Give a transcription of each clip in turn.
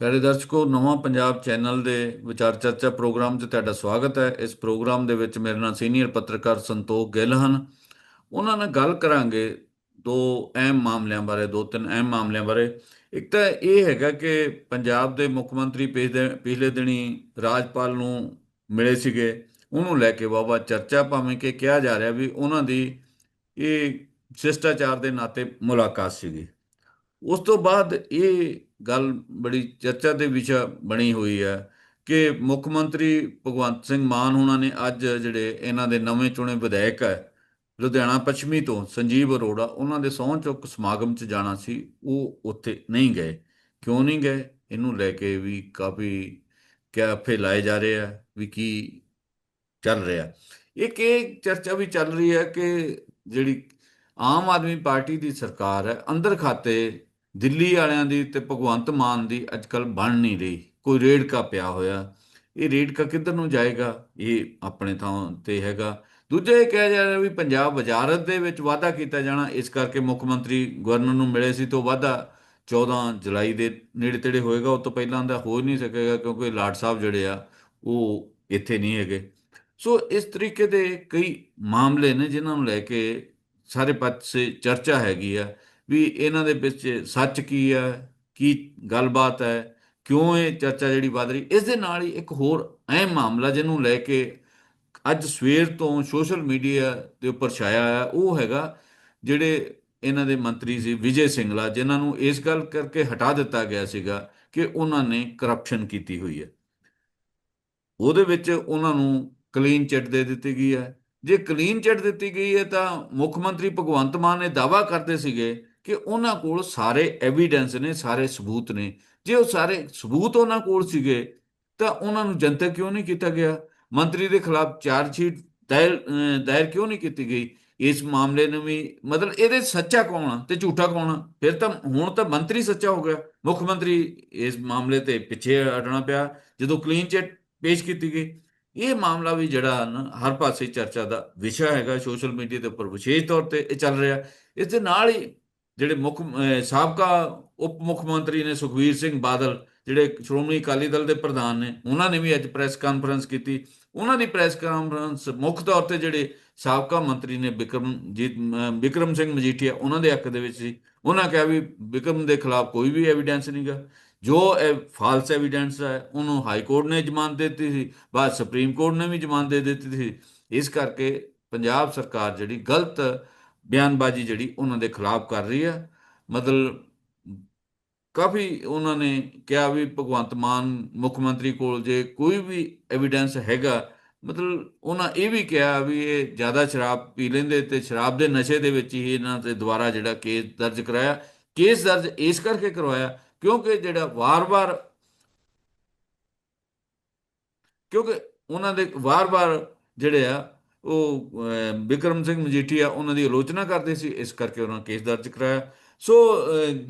ਪਿਆਰੇ ਦਰਸ਼ਕੋ, ਨਵਾਂ ਪੰਜਾਬ ਚੈਨਲ ਦੇ ਵਿਚਾਰ ਚਰਚਾ ਪ੍ਰੋਗਰਾਮ 'ਚ ਤੁਹਾਡਾ ਸਵਾਗਤ ਹੈ। ਇਸ ਪ੍ਰੋਗਰਾਮ ਦੇ ਵਿੱਚ ਮੇਰੇ ਨਾਲ ਸੀਨੀਅਰ ਪੱਤਰਕਾਰ ਸੰਤੋਖ ਗਿੱਲ ਹਨ। ਉਹਨਾਂ ਨਾਲ ਗੱਲ ਕਰਾਂਗੇ ਦੋ ਅਹਿਮ ਮਾਮਲਿਆਂ ਬਾਰੇ, ਦੋ ਤਿੰਨ ਅਹਿਮ ਮਾਮਲਿਆਂ ਬਾਰੇ। ਇੱਕ ਤਾਂ ਇਹ ਹੈਗਾ ਕਿ ਪੰਜਾਬ ਦੇ ਮੁੱਖ ਮੰਤਰੀ ਪਿਛਲੇ ਪਿਛਲੇ ਦਿਨੀ ਰਾਜਪਾਲ ਨੂੰ ਮਿਲੇ ਸੀਗੇ। ਉਹਨੂੰ ਲੈ ਕੇ ਵਾਵਾ ਚਰਚਾ ਭਾਵੇਂ ਕਿ ਕਿਹਾ ਜਾ ਰਿਹਾ ਵੀ ਉਹਨਾਂ ਦੀ ਇਹ ਸ਼ਿਸ਼ਟਾਚਾਰ ਦੇ ਨਾਤੇ ਮੁਲਾਕਾਤ ਸੀਗੀ। ਉਸ ਤੋਂ ਬਾਅਦ ਇਹ ਗੱਲ ਬੜੀ ਚਰਚਾ ਦੇ ਵਿਸ਼ਾ ਬਣੀ ਹੋਈ ਹੈ ਕਿ ਮੁੱਖ ਮੰਤਰੀ ਭਗਵੰਤ ਸਿੰਘ ਮਾਨ ਹੋਣਾ ਨੇ ਅੱਜ ਜਿਹੜੇ ਇਹਨਾਂ ਦੇ ਨਵੇਂ ਚੁਣੇ ਵਿਧਾਇਕ ਹੈ, ਲੁਧਿਆਣਾ ਪੱਛਮੀ ਤੋਂ ਸੰਜੀਵ ਅਰੋੜਾ, ਉਹਨਾਂ ਦੇ ਸਹੁੰ ਚੁੱਕ ਸਮਾਗਮ 'ਚ ਜਾਣਾ ਸੀ, ਉਹ ਉੱਥੇ ਨਹੀਂ ਗਏ। ਕਿਉਂ ਨਹੀਂ ਗਏ? ਇਹਨੂੰ ਲੈ ਕੇ ਵੀ ਕਾਫੀ ਕਿਆਫੇ ਲਾਏ ਜਾ ਰਹੇ ਆ ਵੀ ਕੀ ਚੱਲ ਰਿਹਾ। ਇੱਕ ਇਹ ਚਰਚਾ ਵੀ ਚੱਲ ਰਹੀ ਹੈ ਕਿ ਜਿਹੜੀ ਆਮ ਆਦਮੀ ਪਾਰਟੀ ਦੀ ਸਰਕਾਰ ਹੈ, ਅੰਦਰ ਖਾਤੇ ਦਿੱਲੀ ਵਾਲਿਆਂ ਦੀ ਤੇ ਭਗਵੰਤ ਮਾਨ ਦੀ ਅੱਜਕੱਲ ਬਣ ਨਹੀਂ ਰਹੀ। ਕੋਈ ਰੇੜਕਾ ਪਿਆ ਹੋਇਆ। ਇਹ ਰੇੜਕਾ ਕਿੱਧਰ ਨੂੰ ਜਾਏਗਾ? ਇਹ ਆਪਣੇ ਥਾਂ ਤੇ ਹੈਗਾ। ਦੂਜਾ ਇਹ ਕਿਹਾ ਜਾ ਰਿਹਾ ਵੀ ਪੰਜਾਬ ਵਜ਼ਾਰਤ ਦੇ ਵਿੱਚ ਵਾਅਦਾ ਕੀਤਾ ਜਾਣਾ। ਇਸ ਕਰਕੇ ਮੁੱਖ ਮੰਤਰੀ ਗਵਰਨਰ ਨੂੰ ਮਿਲੇ ਸੀ ਤੋਂ ਵਾਅਦਾ 14 ਜੁਲਾਈ ਦੇ ਨੇੜੇ ਤੇੜੇ ਹੋਏਗਾ। ਉਹ ਤੋਂ ਪਹਿਲਾਂ ਦਾ ਹੋ ਨਹੀਂ ਸਕੇਗਾ ਕਿਉਂਕਿ ਲਾਟ ਸਾਹਿਬ ਜਿਹੜੇ ਆ, ਉਹ ਇੱਥੇ ਨਹੀਂ ਹੈਗੇ। ਸੋ ਇਸ ਤਰੀਕੇ ਦੇ ਕਈ ਮਾਮਲੇ ਨੇ ਜਿਨ੍ਹਾਂ ਨੂੰ ਲੈ ਕੇ ਸਾਰੇ ਪਾਸੇ ਚਰਚਾ ਹੈਗੀ ਆ। ਵੀ ਇਹਨਾਂ ਦੇ ਵਿੱਚ ਸੱਚ ਕੀ ਹੈ, ਕੀ ਗੱਲਬਾਤ ਹੈ, ਕਿਉਂ ਇਹ ਚਰਚਾ ਜਿਹੜੀ ਵੱਧ ਰਹੀ, ਇਸ ਦੇ ਨਾਲ ਹੀ ਇੱਕ ਹੋਰ ਅਹਿਮ ਮਾਮਲਾ ਜਿਹਨੂੰ ਲੈ ਕੇ ਅੱਜ ਸਵੇਰ ਤੋਂ ਸੋਸ਼ਲ ਮੀਡੀਆ ਦੇ ਉੱਪਰ ਛਾਇਆ ਹੈ ਉਹ ਹੈਗਾ ਜਿਹੜੇ ਇਹਨਾਂ ਦੇ ਮੰਤਰੀ ਸੀ ਵਿਜੇ ਸਿੰਗਲਾ, ਜਿਨ੍ਹਾਂ ਨੂੰ ਇਸ ਗੱਲ ਕਰਕੇ ਹਟਾ ਦਿੱਤਾ ਗਿਆ ਸੀਗਾ ਕਿ ਉਹਨਾਂ ਨੇ ਕਰਪਸ਼ਨ ਕੀਤੀ ਹੋਈ ਹੈ। ਉਹਦੇ ਵਿੱਚ ਉਹਨਾਂ ਨੂੰ ਕਲੀਨ ਚਿੱਟ ਦੇ ਦਿੱਤੀ ਗਈ ਹੈ। ਜੇ ਕਲੀਨ ਚਿੱਟ ਦਿੱਤੀ ਗਈ ਹੈ ਤਾਂ ਮੁੱਖ ਮੰਤਰੀ ਭਗਵੰਤ ਮਾਨ ਨੇ ਦਾਵਾ ਕਰਦੇ ਸੀਗੇ ਕਿ ਉਹਨਾਂ ਕੋਲ ਸਾਰੇ ਐਵੀਡੈਂਸ ਨੇ, ਸਾਰੇ ਸਬੂਤ ਨੇ। ਜੇ ਉਹ ਸਾਰੇ ਸਬੂਤ ਉਹਨਾਂ ਕੋਲ ਸੀਗੇ, ਤਾਂ ਉਹਨਾਂ ਨੂੰ ਜਨਤਕ ਕਿਉਂ ਨਹੀਂ ਕੀਤਾ ਗਿਆ? ਮੰਤਰੀ ਦੇ ਖਿਲਾਫ ਚਾਰਜ ਸ਼ੀਟ ਦਾਇਰ ਦਾਇਰ ਕਿਉਂ ਨਹੀਂ ਕੀਤੀ ਗਈ? ਇਸ ਮਾਮਲੇ ਨੂੰ ਵੀ ਮਤਲਬ ਇਹਦੇ ਸੱਚਾ ਕੌਣ ਆ ਤੇ ਝੂਠਾ ਕੌਣ ਆ? ਫਿਰ ਤਾਂ ਹੁਣ ਤਾਂ ਮੰਤਰੀ ਸੱਚਾ ਹੋ ਗਿਆ। ਮੁੱਖ ਮੰਤਰੀ ਇਸ ਮਾਮਲੇ ਤੇ ਪਿੱਛੇ ਹਟਣਾ ਪਿਆ, ਜਦੋਂ ਕਲੀਨ ਚਿੱਟ ਪੇਸ਼ ਕੀਤੀ ਗਈ। ਇਹ ਮਾਮਲਾ ਵੀ ਜਿਹੜਾ ਨਾ ਹਰ ਪਾਸੇ ਚਰਚਾ ਦਾ ਵਿਸ਼ਾ ਹੈਗਾ, ਸੋਸ਼ਲ ਮੀਡੀਆ ਦੇ ਉੱਪਰ ਵਿਸ਼ੇਸ਼ ਤੌਰ ਤੇ ਇਹ ਚੱਲ ਰਿਹਾ। ਇਸ ਦੇ ਨਾਲ ਹੀ ਜਿਹੜੇ ਮੁੱਖ ਸਾਬਕਾ ਉਪ ਮੁੱਖ ਮੰਤਰੀ ਨੇ ਸੁਖਵੀਰ ਸਿੰਘ ਬਾਦਲ, ਜਿਹੜੇ ਸ਼੍ਰੋਮਣੀ ਅਕਾਲੀ ਦਲ ਦੇ ਪ੍ਰਧਾਨ ਨੇ, ਉਹਨਾਂ ਨੇ ਵੀ ਅੱਜ ਪ੍ਰੈਸ ਕਾਨਫਰੰਸ ਕੀਤੀ। ਉਹਨਾਂ ਦੀ ਪ੍ਰੈਸ ਕਾਨਫਰੰਸ ਮੁੱਖ ਤੌਰ ਤੇ ਜਿਹੜੇ ਸਾਬਕਾ ਮੰਤਰੀ ਨੇ ਬਿਕਰਮਜੀਤ ਬਿਕਰਮ ਸਿੰਘ ਮਜੀਠੀਆ, ਉਹਨਾਂ ਦੇ ਹੱਕ ਦੇ ਵਿੱਚ ਸੀ। ਉਹਨਾਂ ਕਿਹਾ ਵੀ ਬਿਕਰਮ ਦੇ ਖਿਲਾਫ ਕੋਈ ਵੀ ਐਵੀਡੈਂਸ ਨਹੀਂਗਾ ਜੋ ਇਹ ਫਾਲਸ ਐਵੀਡੈਂਸ ਹੈ, ਉਹਨੂੰ ਹਾਈ ਕੋਰਟ ਨੇ ਜ਼ਮਾਨਤ ਦੇ ਦਿੱਤੀ ਸੀ, ਬਾਅਦ ਸੁਪਰੀਮ ਕੋਰਟ ਨੇ ਵੀ ਜ਼ਮਾਨਤ ਦੇ ਦਿੱਤੀ ਸੀ। ਇਸ ਕਰਕੇ ਪੰਜਾਬ ਸਰਕਾਰ ਜਿਹੜੀ ਗਲਤ ਬਿਆਨਬਾਜ਼ੀ ਜਿਹੜੀ ਉਹਨਾਂ ਦੇ ਖਿਲਾਫ ਕਰ ਰਹੀ ਹੈ। ਮਤਲਬ ਕਾਫੀ ਉਹਨਾਂ ਨੇ ਕਿਹਾ ਵੀ ਭਗਵੰਤ ਮਾਨ ਮੁੱਖ ਮੰਤਰੀ ਕੋਲ ਜੇ ਕੋਈ ਵੀ ਐਵੀਡੈਂਸ ਹੈਗਾ, ਮਤਲਬ ਉਹਨਾਂ ਇਹ ਵੀ ਕਿਹਾ ਵੀ ਇਹ ਜ਼ਿਆਦਾ ਸ਼ਰਾਬ ਪੀ ਲੈਂਦੇ ਤੇ ਸ਼ਰਾਬ ਦੇ ਨਸ਼ੇ ਦੇ ਵਿੱਚ ਹੀ ਇਹਨਾਂ ਤੇ ਦੁਬਾਰਾ ਜਿਹੜਾ ਕੇਸ ਦਰਜ ਕਰਾਇਆ। ਕੇਸ ਦਰਜ ਇਸ ਕਰਕੇ ਕਰਵਾਇਆ ਕਿਉਂਕਿ ਜਿਹੜਾ ਵਾਰ-ਵਾਰ ਕਿਉਂਕਿ ਉਹਨਾਂ ਦੇ ਵਾਰ-ਵਾਰ ਜਿਹੜੇ ਆ ਉਹ ਬਿਕਰਮ ਸਿੰਘ ਮਜੀਠੀਆ ਉਹਨਾਂ ਦੀ ਆਲੋਚਨਾ ਕਰਦੇ ਸੀ ਇਸ ਕਰਕੇ ਉਹਨਾਂ ਕੇਸ ਦਰਜ ਕਰਾਇਆ। ਸੋ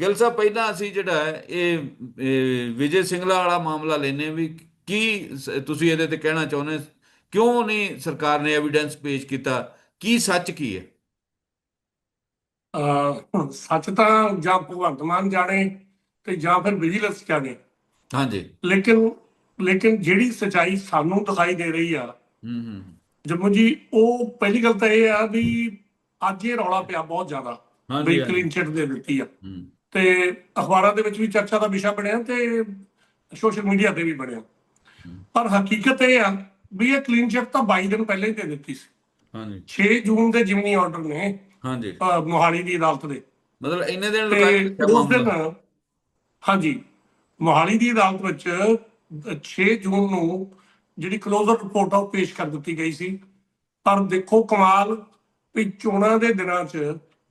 ਗਿੱਲ ਸਾਹਿਬ ਪਹਿਲਾਂ ਅਸੀਂ ਜਿਹੜਾ ਹੈ ਇਹ ਵਿਜੇ ਸਿੰਗਲਾ ਵਾਲਾ ਮਾਮਲਾ ਲੈਨੇ ਵੀ ਕੀ ਤੁਸੀਂ ਇਹਦੇ ਤੇ ਕਹਿਣਾ ਚਾਹੁੰਦੇ ਕਿਉਂ ਨਹੀਂ ਸਰਕਾਰ ਨੇ ਐਵੀਡੈਂਸ ਪੇਸ਼ ਕੀਤਾ? ਕੀ ਸੱਚ ਕੀ ਹੈ? ਸੱਚ ਤਾਂ ਜਾਂ ਭਗਵੰਤ ਮਾਨ ਜਾਣੇ ਤੇ ਜਾਂ ਫਿਰ ਵਿਜੀਲੈਂਸ ਜਾਣੇ। ਹਾਂਜੀ। ਲੇਕਿਨ ਲੇਕਿਨ ਜਿਹੜੀ ਸਚਾਈ ਸਾਨੂੰ ਦਿਖਾਈ ਦੇ ਰਹੀ ਆ ਹੂੰ ਹੂੰ। ਜੰਮੂ ਜੀ ਉਹ ਪਹਿਲੀ ਗੱਲ ਤਾਂ ਇਹ ਆ ਵੀ ਅੱਜ ਇਹ ਰੌਲਾ ਪਿਆ ਬਹੁਤ ਜ਼ਿਆਦਾ ਵੀ। ਕਲੀਨ ਚਿੱਟ ਦੇ ਦਿੱਤੀ ਆ। ਤੇ ਅਖਬਾਰਾਂ ਦੇ ਵਿੱਚ ਵੀ ਚਰਚਾ ਦਾ ਵਿਸ਼ਾ ਬਣਿਆ ਤੇ ਸੋਸ਼ਲ ਮੀਡੀਆ ਤੇ ਵੀ ਬਣਿਆ। ਪਰ ਹਕੀਕਤ ਇਹ ਆ ਵੀ ਇਹ ਕਲੀਨ ਚਿੱਟ ਤਾਂ 22 ਦਿਨ ਪਹਿਲਾਂ ਹੀ ਦੇ ਦਿੱਤੀ ਸੀ। ਹਾਂਜੀ। 6 ਜੂਨ ਦੇ ਜਿਮਨੀ ਆਰਡਰ ਨੇ ਹਾਂਜੀ। ਮੋਹਾਲੀ ਦੀ ਅਦਾਲਤ ਦੇ। ਮਤਲਬ ਇੰਨੇ ਦਿਨ ਲਗਾਏ। ਹਾਂਜੀ ਮੋਹਾਲੀ ਦੀ ਅਦਾਲਤ ਵਿੱਚ 6 ਜੂਨ ਨੂੰ ਜਿਹੜੀ ਕਲੋਜ਼ਰ ਰਿਪੋਰਟ ਆ, ਉਹ ਪੇਸ਼ ਕਰ ਦਿੱਤੀ ਗਈ ਸੀ। ਪਰ ਦੇਖੋ ਕਮਾਲ ਵੀ ਚੋਣਾਂ ਦੇ ਦਿਨਾਂ 'ਚ